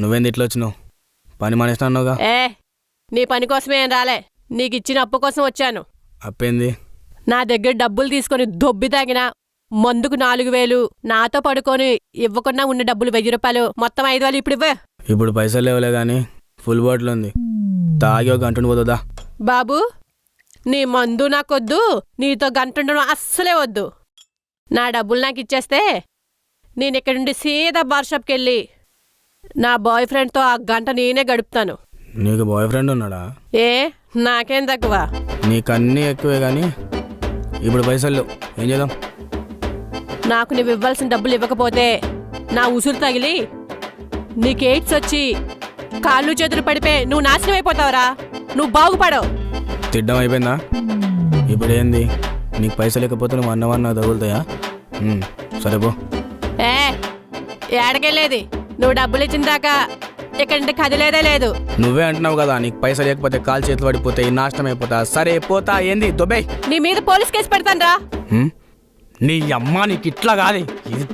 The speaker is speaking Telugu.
నువ్వేంది ఇట్లా వచ్చినావు? పని మానేసినావుగా ఏ నీ పని కోసమే ఏం రాలే. నీకు ఇచ్చిన అప్పు కోసం వచ్చాను. అప్పేంది? నా దగ్గర డబ్బులు తీసుకొని దొబ్బి తాగిన మందుకు నాలుగు వేలు నాతో పడుకొని ఇవ్వకుండా ఉన్న డబ్బులు వెయ్యి రూపాయలు మొత్తం ఐదు వేలు ఇప్పుడు ఇవ్వ. ఇప్పుడు పైసలు లేవలే కానీ ఫుల్ బాటిల్ ఉంది. తాగి ఒక గంటను పోతుందా బాబు నీ మందు నాకొద్దు నీతో గంటుండడం అస్సలే వద్దు. నా డబ్బులు నాకు ఇచ్చేస్తే నేను ఇక్కడ నుండి సీదా బార్ షాప్కి వెళ్ళి నా బాయ్ ఫ్రెండ్తో ఆ గంట నేనే గడుపుతాను. నీకు బాయ్ ఫ్రెండ్ ఉన్నాడా? ఏ? నాకేం తక్కువ? నీకన్నీ ఎక్కువే కానీ ఇప్పుడు పైసలు ఏం చేద్దాం? నాకు నువ్వు ఇవ్వాల్సిన డబ్బులు ఇవ్వకపోతే నా ఉసురు తగిలి నీకు ఎయిడ్స్ వచ్చి కాళ్ళు చేతులు పడిపోయి నువ్వు నాశనం అయిపోతావురా. నువ్వు బాగుపడవు. తిడ్డం అయిపోయిందా? ఇప్పుడు ఏంది? నీకు పైసలు లేకపోతే నువ్వు అన్నవన్న తగులుతాయా? సరే పో. ఏ ఏడకెళ్ళేది? నువ్వు డబ్బులు ఇచ్చిన దాకా ఇక్కడ కదిలేదే లేదు. నువ్వే అంటున్నావు కదా నీకు పైసలు లేకపోతే కాలు చేతులు పడిపోతాయి నాశనం అయిపోతా. సరే పోతా ఏంది దొబ్బే. నీ మీద పోలీస్ కేసు పెడతాను రా నీ అమ్మ నీకు ఇట్లా కాదు. ఇది